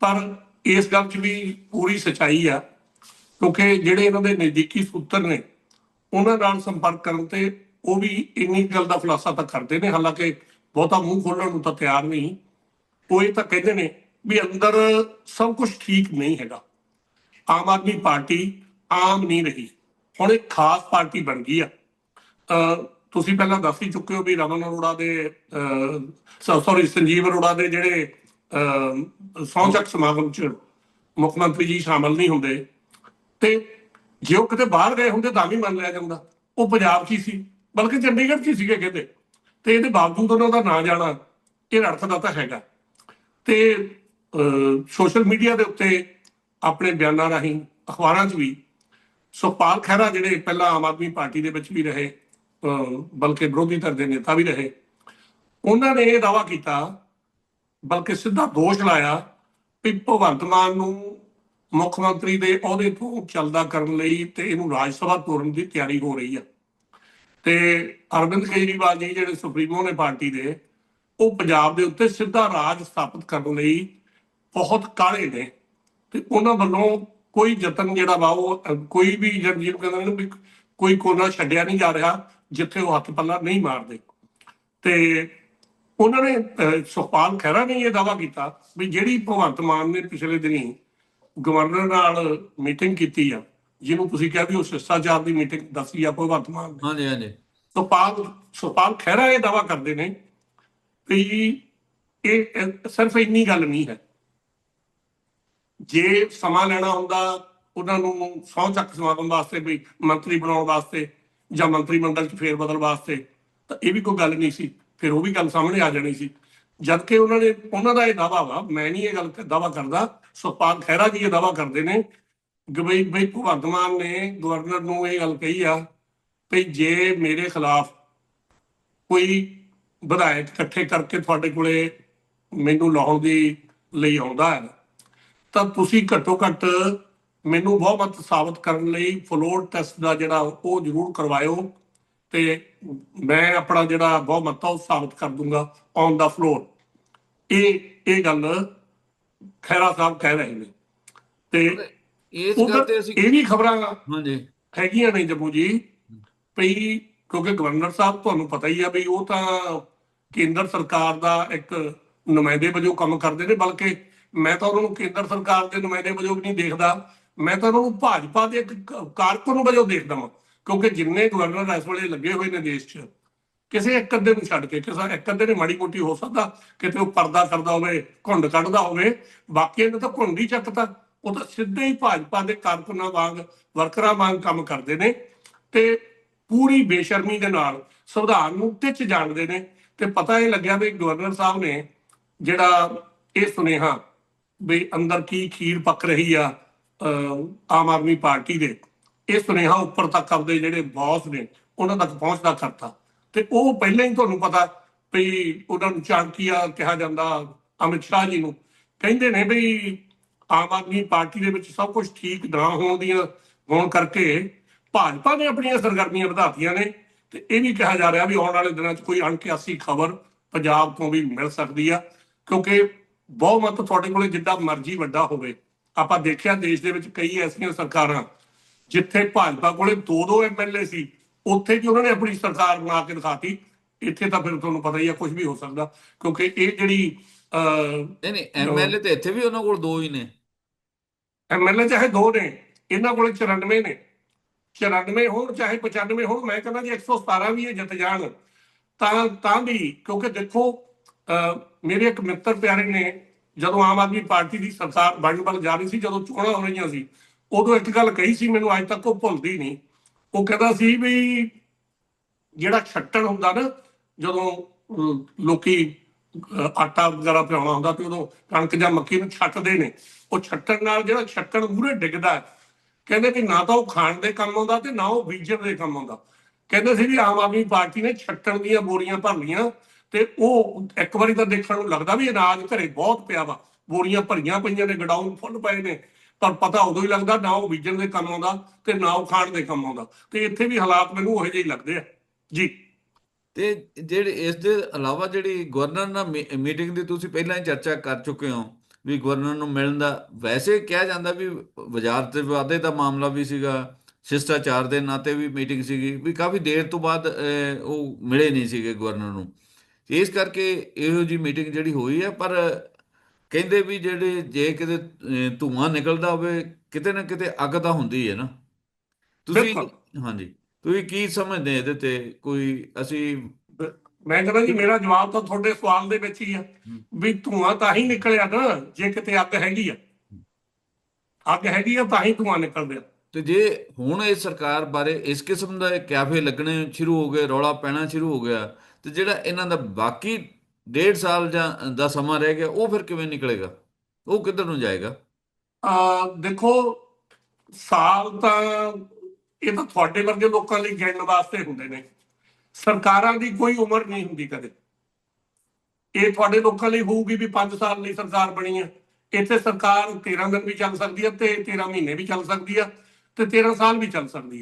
ਪਰ ਇਸ ਗੱਲ 'ਚ ਵੀ ਪੂਰੀ ਸਚਾਈ ਆ, ਕਿਉਂਕਿ ਜਿਹੜੇ ਇਹਨਾਂ ਦੇ ਨਜ਼ਦੀਕੀ ਸੂਤਰ ਨੇ, ਉਹਨਾਂ ਨਾਲ ਸੰਪਰਕ ਕਰਨ ਤੇ ਉਹ ਵੀ ਇੰਨੀ ਗੱਲ ਦਾ ਖੁਲਾਸਾ ਤਾਂ ਕਰਦੇ ਨੇ, ਹਾਲਾਂਕਿ ਬਹੁਤਾ ਮੂੰਹ ਖੋਲਣ ਨੂੰ ਤਾਂ ਤਿਆਰ ਨਹੀਂ। ਉਹ ਇਹ ਤਾਂ ਕਹਿੰਦੇ ਨੇ ਵੀ ਅੰਦਰ ਸਭ ਕੁਝ ਠੀਕ ਨਹੀਂ ਹੈਗਾ। ਆਮ ਆਦਮੀ ਪਾਰਟੀ ਆਮ ਨਹੀਂ ਰਹੀ। ਹੁਣ ਇੱਕ ਖਾਸ ਪਾਰਟੀ ਬਣ ਗਈ ਆ। ਤੁਸੀਂ ਪਹਿਲਾਂ ਦੱਸ ਹੀ ਚੁੱਕੇ ਹੋ ਵੀ ਰਮਨ ਅਰੋੜਾ ਦੇ ਸੌਰੀ ਸੰਜੀਵ ਅਰੋੜਾ ਦੇ ਜਿਹੜੇ ਅਹ, ਸਹੁੰ ਚੱਕ ਸਮਾਗਮ ਚ ਮੁੱਖ ਮੰਤਰੀ ਜੀ ਸ਼ਾਮਲ ਨਹੀਂ ਹੁੰਦੇ। ਤੇ ਜੇ ਉਹ ਕਿਤੇ ਬਾਹਰ ਗਏ ਹੁੰਦੇ ਤਾਂ ਵੀ ਮੰਨ ਲਿਆ ਜਾਂਦਾ। ਉਹ ਪੰਜਾਬ 'ਚ ਹੀ ਸੀ ਬਲਕਿ ਚੰਡੀਗੜ੍ਹ 'ਚ ਹੀ ਸੀਗੇ ਕਹਿੰਦੇ ਤੇ ਇਹਦੇ ਬਾਵਜੂਦ ਉਹਨਾਂ ਦਾ ਨਾਂ ਜਾਣਾ ਇਹ ਅਰਥ ਦਾ ਤਾਂ ਹੈਗਾ ਤੇ ਸੋਸ਼ਲ ਮੀਡੀਆ ਦੇ ਉੱਤੇ ਆਪਣੇ ਬਿਆਨਾਂ ਰਾਹੀਂ, ਅਖਬਾਰਾਂ 'ਚ ਵੀ ਸੁਖਪਾਲ ਖਹਿਰਾ ਜਿਹੜੇ ਪਹਿਲਾਂ ਆਮ ਆਦਮੀ ਪਾਰਟੀ ਦੇ ਵਿੱਚ ਵੀ ਰਹੇ ਬਲਕਿ ਵਿਰੋਧੀ ਧਿਰ ਦੇ ਨੇਤਾ ਵੀ ਰਹੇ, ਉਹਨਾਂ ਨੇ ਇਹ ਦਾਵਾ ਕੀਤਾ, ਬਲਕਿ ਸਿੱਧਾ ਦੋਸ਼ ਲਾਇਆ ਵੀ ਭਗਵੰਤ ਮਾਨ ਨੂੰ ਮੁੱਖ ਮੰਤਰੀ ਦੇ ਅਹੁਦੇ ਤੋਂ ਚੱਲਦਾ ਕਰਨ ਲਈ ਤੇ ਇਹਨੂੰ ਰਾਜ ਸਭਾ ਤੋਰਨ ਦੀ ਤਿਆਰੀ ਹੋ ਰਹੀ ਆ। ਤੇ ਅਰਵਿੰਦ ਕੇਜਰੀਵਾਲ ਜੀ ਜਿਹੜੇ ਸੁਪਰੀਮੋ ਨੇ ਪਾਰਟੀ ਦੇ, ਉਹ ਪੰਜਾਬ ਦੇ ਉੱਤੇ ਸਿੱਧਾ ਰਾਜ ਸਥਾਪਿਤ ਕਰਨ ਲਈ ਬਹੁਤ ਕਾਲੇ ਨੇ। ਤੇ ਉਹਨਾਂ ਵੱਲੋਂ ਕੋਈ ਯਤਨ ਜਿਹੜਾ ਵਾ ਉਹ ਕੋਈ ਵੀ ਜਿਹਨੂੰ ਕਹਿੰਦੇ ਨੇ ਵੀ ਕੋਈ ਕੋਨਾ ਛੱਡਿਆ ਨਹੀਂ ਜਾ ਰਿਹਾ ਜਿੱਥੇ ਉਹ ਹੱਥ ਪੱਲਾ ਨਹੀਂ ਮਾਰਦੇ। ਤੇ ਉਹਨਾਂ ਨੇ ਸੁਖਪਾਲ ਖਹਿਰਾ ਨੇ ਇਹ ਦਾਵਾ ਕੀਤਾ ਵੀ ਜਿਹੜੀ ਭਗਵੰਤ ਮਾਨ ਨੇ ਪਿਛਲੇ ਦਿਨੀ ਗਵਰਨਰ ਨਾਲ ਮੀਟਿੰਗ ਕੀਤੀ ਆ ਜਿਹਨੂੰ ਤੁਸੀਂ ਕਿਹਾ ਵੀ ਉਹ ਸ਼ਿਸ਼ਟਾਚਾਰ ਦੀ ਮੀਟਿੰਗ ਦੱਸੀ ਆ ਭਗਵੰਤ ਮਾਨ ਨੇ। ਹਾਂਜੀ ਹਾਂਜੀ। ਸੁਖਪਾਲ ਸੁਖਪਾਲ ਖਹਿਰਾ ਇਹ ਦਾਵਾ ਕਰਦੇ ਨੇ ਵੀ ਇਹ ਸਿਰਫ ਇੰਨੀ ਗੱਲ ਨਹੀਂ ਹੈ। ਜੇ ਸਮਾਂ ਲੈਣਾ ਹੁੰਦਾ, ਉਹਨਾਂ ਨੂੰ ਸਹੁੰ ਚੱਕ ਸਮਾਗਮ ਵਾਸਤੇ ਵੀ, ਮੰਤਰੀ ਬਣਾਉਣ ਵਾਸਤੇ ਜਾਂ ਮੰਤਰੀ ਮੰਡਲ 'ਚ ਫੇਰ ਬਦਲ ਵਾਸਤੇ, ਤਾਂ ਇਹ ਵੀ ਕੋਈ ਗੱਲ ਨਹੀਂ ਸੀ। ਫਿਰ ਉਹ ਵੀ ਗੱਲ ਸਾਹਮਣੇ ਆ ਜਾਣੀ ਸੀ। ਜਦ ਕਿ ਉਹਨਾਂ ਨੇ, ਉਹਨਾਂ ਦਾ ਇਹ ਦਾਵਾ ਵਾ, ਮੈਂ ਨਹੀਂ ਇਹ ਗੱਲ ਦਾਵਾ ਕਰਦਾ, ਸੁਖਪਾਲ ਖਹਿਰਾ ਜੀ ਇਹ ਦਾਵਾ ਕਰਦੇ ਨੇ ਕਿ ਬਈ ਬਈ ਭਗਵੰਤ ਮਾਨ ਨੇ ਗਵਰਨਰ ਨੂੰ ਇਹ ਗੱਲ ਕਹੀ ਆ ਵੀ ਜੇ ਮੇਰੇ ਖਿਲਾਫ ਕੋਈ ਵਿਧਾਇਕ ਇਕੱਠੇ ਕਰਕੇ ਤੁਹਾਡੇ ਕੋਲੇ ਮੈਨੂੰ ਲਾਉਣ ਦੀ ਲਈ ਆਉਂਦਾ ਹੈ ਤਾਂ ਤੁਸੀਂ ਘੱਟੋ ਘੱਟ ਮੈਨੂੰ ਬਹੁਮਤ ਸਾਬਤ ਕਰਨ ਲਈ ਫਲੋਰ ਟੈਸਟ ਦਾ ਜਿਹੜਾ ਉਹ ਜ਼ਰੂਰ ਕਰਵਾਇਓ ਤੇ ਮੈਂ ਆਪਣਾ ਜਿਹੜਾ ਬਹੁਮਤ ਉਹ ਸਾਬਤ ਕਰ ਦੂੰਗਾ ਔਨ ਦਾ ਫਲੋਰ ਇਹ ਇਹ ਗੱਲ ਖੈਰਾ ਸਾਹਿਬ ਕਹਿ ਰਹੇ ਨੇ। ਤੇ ਇਸ ਗੱਲ ਤੇ ਅਸੀਂ ਇਹ ਵੀ ਖਬਰਾਂ ਹਾਂਜੀ। ਹੈਗੀਆਂ ਨੇ ਜੰਮੂ ਜੀ ਵੀ ਕਿਉਂਕਿ ਗਵਰਨਰ ਸਾਹਿਬ ਤੁਹਾਨੂੰ ਪਤਾ ਹੀ ਆ ਵੀ ਉਹ ਤਾਂ ਕੇਂਦਰ ਸਰਕਾਰ ਦਾ ਇੱਕ ਨੁਮਾਇੰਦੇ ਵਜੋਂ ਕੰਮ ਕਰਦੇ ਨੇ ਬਲਕਿ ਮੈਂ ਤਾਂ ਉਹਨਾਂ ਨੂੰ ਕੇਂਦਰ ਸਰਕਾਰ ਦੇ ਨੁਮਾਇੰਦੇ ਵਜੋਂ ਵੀ ਨਹੀਂ ਦੇਖਦਾ। ਮੈਂ ਤਾਂ ਉਹਨਾਂ ਨੂੰ ਭਾਜਪਾ ਦੇ ਇੱਕ ਕਾਰਕੁਨ ਵਜੋਂ ਦੇਖਦਾ ਹਾਂ ਕਿਉਂਕਿ ਜਿੰਨੇ ਗਵਰਨਰ ਇਸ ਵੇਲੇ ਲੱਗੇ ਹੋਏ ਨੇ ਦੇਸ਼ 'ਚ, ਕਿਸੇ ਇੱਕ ਅੱਧੇ ਨੂੰ ਛੱਡ ਕੇ, ਕਿਸੇ ਇੱਕ ਅੱਧੇ ਨੇ ਮਾੜੀ ਮੋਟੀ ਹੋ ਸਕਦਾ, ਕਿਤੇ ਉਹ ਪਰਦਾ ਕਰਦਾ ਹੋਵੇ, ਘੁੰਡ ਕੱਢਦਾ ਹੋਵੇ ਬਾਕੀਆਂ ਨੇ ਤਾਂ ਘੁੰਡ ਹੀ ਚੱਕਤਾ। ਉਹ ਤਾਂ ਸਿੱਧੇ ਹੀ ਭਾਜਪਾ ਦੇ ਕਾਰਕੁਨਾਂ ਵਾਂਗ, ਵਰਕਰਾਂ ਵਾਂਗ ਕੰਮ ਕਰਦੇ ਨੇ ਤੇ ਪੂਰੀ ਬੇਸ਼ਰਮੀ ਦੇ ਨਾਲ ਸੰਵਿਧਾਨ ਨੂੰ ਟਿੱਚ ਜਾਣਦੇ ਨੇ। ਤੇ ਪਤਾ ਇਹ ਲੱਗਿਆ ਵੀ ਗਵਰਨਰ ਸਾਹਿਬ ਨੇ ਜਿਹੜਾ ਇਹ ਸੁਨੇਹਾ ਵੀ ਅੰਦਰ ਕੀ ਖੀਰ ਪੱਕ ਰਹੀ ਆ ਆਮ ਆਦਮੀ ਪਾਰਟੀ ਦੇ। ਇਹ ਸੁਨੇਹਾ ਉੱਪਰ ਤੱਕ ਆਪਦੇ ਜਿਹੜੇ ਬੌਸ ਨੇ, ਉਹਨਾਂ ਤੱਕ ਪਹੁੰਚਦਾ ਕਰਤਾ। ਤੇ ਉਹ ਪਹਿਲਾਂ ਹੀ ਤੁਹਾਨੂੰ ਪਤਾ ਵੀ ਉਹਨਾਂ ਨੂੰ ਚਾਣਕੀਆ ਕਿਹਾ ਜਾਂਦਾ ਅਮਿਤ ਸ਼ਾਹ ਜੀ ਨੂੰ। ਕਹਿੰਦੇ ਨੇ ਵੀ ਆਮ ਆਦਮੀ ਪਾਰਟੀ ਦੇ ਵਿੱਚ ਸਭ ਕੁਝ ਠੀਕ ਨਾ ਹੋਣ ਦੀਆਂ, ਹੋਣ ਕਰਕੇ ਭਾਜਪਾ ਨੇ ਆਪਣੀਆਂ ਸਰਗਰਮੀਆਂ ਵਧਾਤੀਆਂ ਨੇ। ਤੇ ਇਹ ਵੀ ਕਿਹਾ ਜਾ ਰਿਹਾ ਵੀ ਆਉਣ ਵਾਲੇ ਦਿਨਾਂ 'ਚ ਕੋਈ ਅਣਕਿਆਸੀ ਖਬਰ ਪੰਜਾਬ ਤੋਂ ਵੀ ਮਿਲ ਸਕਦੀ ਆ। ਕਿਉਂਕਿ ਬਹੁਮਤ ਤੁਹਾਡੇ ਕੋਲੇ ਜਿੱਦਾਂ ਮਰਜ਼ੀ ਵੱਡਾ ਹੋਵੇ। ਆਪਾਂ ਦੇਖਿਆ ਦੇਸ਼ ਦੇ ਵਿੱਚ ਕਈ ਐਸੀਆਂ ਸਰਕਾਰਾਂ ਜਿੱਥੇ ਭਾਜਪਾ ਕੋਲੇ ਦੋ ਦੋ ਐਮਐਲਏ ਸੀ ਉੱਥੇ ਵੀ ਉਹਨਾਂ ਨੇ ਆਪਣੀ ਸਰਕਾਰ ਬਣਾ ਕੇ ਦਿਖਾਤੀ। ਇੱਥੇ ਤਾਂ ਫਿਰ ਤੁਹਾਨੂੰ ਪਤਾ ਹੀ ਆ ਕੁਝ ਵੀ ਹੋ ਸਕਦਾ ਕਿਉਂਕਿ ਇਹ ਜਿਹੜੀ ਨਹੀਂ ਨਹੀਂ ਐਮਐਲਏ ਤੇ ਇੱਥੇ ਵੀ ਉਹਨਾਂ ਕੋਲ ਦੋ ਹੀ ਨੇ। ਐਮਐਲਏ ਚਾਹੇ ਦੋ ਨੇ ਇਹਨਾਂ ਕੋਲੇ 94 ਨੇ। 94 ਹੋਣ ਚਾਹੇ 95 ਹੋਣ ਮੈਂ ਕਹਿੰਦਾ ਜੀ 117 ਵੀ ਇਹ ਜਿੱਤ ਜਾਣ ਤਾਂ ਤਾਂ ਵੀ ਕਿਉਂਕਿ ਦੇਖੋ ਮੇਰੇ ਇੱਕ ਮਿੱਤਰ ਪਿਆਰੇ ਨੇ ਜਦੋਂ ਆਮ ਆਦਮੀ ਪਾਰਟੀ ਦੀ ਸਰਕਾਰ ਬਣਨ ਵੱਲ ਜਾ ਰਹੀ ਸੀ ਜਦੋਂ ਚੋਣਾਂ ਹੋ ਰਹੀਆਂ ਸੀ ਉਦੋਂ ਇੱਕ ਗੱਲ ਕਹੀ ਸੀ ਮੈਨੂੰ ਅੱਜ ਤੱਕ ਉਹ ਭੁੱਲਦੀ ਨਹੀਂ। ਉਹ ਕਹਿੰਦਾ ਸੀ ਵੀ ਜਿਹੜਾ ਛੱਟਣ ਹੁੰਦਾ ਨਾ ਜਦੋਂ ਅਹ, ਲੋਕੀ ਆਟਾ ਵਗੈਰਾ ਪਿਆਉਣਾ ਹੁੰਦਾ ਤੇ ਉਦੋਂ ਕਣਕ ਜਾਂ ਮੱਕੀ ਨੂੰ ਛੱਟਦੇ ਨੇ। ਉਹ ਛੱਟਣ ਨਾਲ ਜਿਹੜਾ ਛੱਟਣ ਮੂਰੇ ਡਿੱਗਦਾ ਕਹਿੰਦੇ ਵੀ ਨਾ ਤਾਂ ਉਹ ਖਾਣ ਦੇ ਕੰਮ ਆਉਂਦਾ ਤੇ ਨਾ ਉਹ ਬੀਜਣ ਦੇ ਕੰਮ ਆਉਂਦਾ। ਕਹਿੰਦੇ ਸੀ ਵੀ ਆਮ ਆਦਮੀ ਪਾਰਟੀ ਨੇ ਛੱਟਣ ਦੀਆਂ ਬੋਰੀਆਂ ਭਰ ਲੀਆਂ ਤੇ ਉਹ ਇੱਕ ਵਾਰੀ ਤਾਂ ਦੇਖਣ ਨੂੰ ਲੱਗਦਾ ਵੀ ਅਨਾਜ ਘਰੇ ਬਹੁਤ ਪਿਆ ਵਾ। ਬੋਰੀਆਂ ਭਰੀਆਂ ਪਈਆਂ ਨੇ, ਗਡਾਊਨ ਫੁੱਲ ਪਏ ਨੇ। ਪਰ ਪਤਾ ਉਦੋਂ ਹੀ ਲੱਗਦਾ ਨਾ ਉਹ ਬੀਜਣ ਦੇ ਕੰਮ ਆਉਂਦਾ ਤੇ ਨਾ ਉਹ ਖਾਣ ਦੇ ਕੰਮ ਆਉਂਦਾ। ਤੇ ਇੱਥੇ ਵੀ ਹਾਲਾਤ ਮੈਨੂੰ ਉਹੋ ਜਿਹੇ ਹੀ ਲੱਗਦੇ ਆ। ਜੀ। ਤੇ ਜਿਹੜੇ ਇਸ ਦੇ ਇਲਾਵਾ ਜਿਹੜੀ ਗਵਰਨਰ ਨਾਲ ਮੀਟਿੰਗ ਦੀ ਤੁਸੀਂ ਪਹਿਲਾਂ ਹੀ ਚਰਚਾ ਕਰ ਚੁੱਕੇ ਹੋ ਵੀ ਗਵਰਨਰ ਨੂੰ ਮਿਲਣ ਦਾ ਵੈਸੇ ਕਿਹਾ ਜਾਂਦਾ ਵੀ ਬਾਜ਼ਾਰ ਤੇ ਵਾਅਦੇ ਦਾ ਮਾਮਲਾ ਵੀ ਸੀਗਾ, ਸ਼ਿਸ਼ਟਾਚਾਰ ਦੇ ਨਾਤੇ ਵੀ ਮੀਟਿੰਗ ਸੀਗੀ, ਵੀ ਕਾਫੀ ਦੇਰ ਤੋਂ ਬਾਅਦ ਉਹ ਮਿਲੇ ਨਹੀਂ ਸੀਗੇ ਗਵਰਨਰ ਨੂੰ। ਇਸ ਕਰਕੇ ਇਹੋ ਜੀ ਮੀਟਿੰਗ ਜਿਹੜੀ ਹੋਈ ਹੈ ਪਰ ਕਹਿੰਦੇ ਵੀ ਜਿਹੜੇ ਜੇ ਕਿਤੇ ਧੂੰਆਂ ਨਿਕਲਦਾ ਹੋਵੇ ਕਿਤੇ ਨਾ ਕਿਤੇ ਅੱਗ ਤਾਂ ਹੁੰਦੀ ਹੈ ਨਾ। ਤੁਸੀਂ। ਹਾਂਜੀ। ਤੁਸੀਂ ਕੀ ਸਮਝਦੇ ਇਹਦੇ ਤੇ? ਕੋਈ ਅਸੀਂ ਮੈਂ ਕਹਿੰਦਾ ਜੀ ਮੇਰਾ ਜਵਾਬ ਤਾਂ ਤੁਹਾਡੇ ਸਵਾਲ ਦੇ ਵਿੱਚ ਹੀ ਆ। ਵੀ ਧੂਆਂ ਤਾਂ ਹੀ ਨਿਕਲਿਆ ਨਾ ਜੇ ਕਿਤੇ ਅੱਗ ਹੈਗੀ ਆ। ਅੱਗ ਹੈਗੀ ਆ ਤਾਂ ਹੀ ਧੂਆਂ ਨਿਕਲਦਾ। ਤੇ ਜੇ ਹੁਣ ਇਹ ਸਰਕਾਰ ਬਾਰੇ ਇਸ ਕਿਸਮ ਦਾ ਕਿਆਫੇ ਲੱਗਣੇ ਸ਼ੁਰੂ ਹੋ ਗਏ ਰੌਲਾ ਪੈਣਾ ਸ਼ੁਰੂ ਹੋ ਗਿਆ ਤੇ ਜਿਹੜਾ ਇਹਨਾਂ ਦਾ ਬਾਕੀ ਡੇਢ ਸਾਲ ਜਾਂ ਦਾ ਸਮਾਂ ਰਹਿ ਗਿਆ, ਉਹ ਫਿਰ ਕਿਵੇਂ ਨਿਕਲੇਗਾ? ਉਹ ਕਿੱਧਰ ਨੂੰ ਜਾਏਗਾ? ਆ, ਦੇਖੋ, ਸਾਲ ਤਾਂ ਇਹ ਤਾਂ ਤੁਹਾਡੇ ਵਰਗੇ ਲੋਕਾਂ ਲਈ ਗਿਣਨ ਵਾਸਤੇ ਹੁੰਦੇ ਨੇ। ਸਰਕਾਰਾਂ ਦੀ ਕੋਈ ਉਮਰ ਨਹੀਂ ਹੁੰਦੀ ਕਦੇ। ਇਹ ਤੁਹਾਡੇ ਲੋਕਾਂ ਲਈ ਹੋਊਗੀ ਵੀ 5 ਸਾਲ ਲਈ ਸਰਕਾਰ ਬਣੀ ਹੈ ਇੱਥੇ ਸਰਕਾਰ 13 ਦਿਨ ਵੀ ਚੱਲ ਸਕਦੀ ਹੈ ਤੇ 13 ਮਹੀਨੇ ਵੀ ਚੱਲ ਸਕਦੀ ਹੈ ਤੇ 13 ਸਾਲ ਵੀ ਚੱਲ ਸਕਦੀ ਹੈ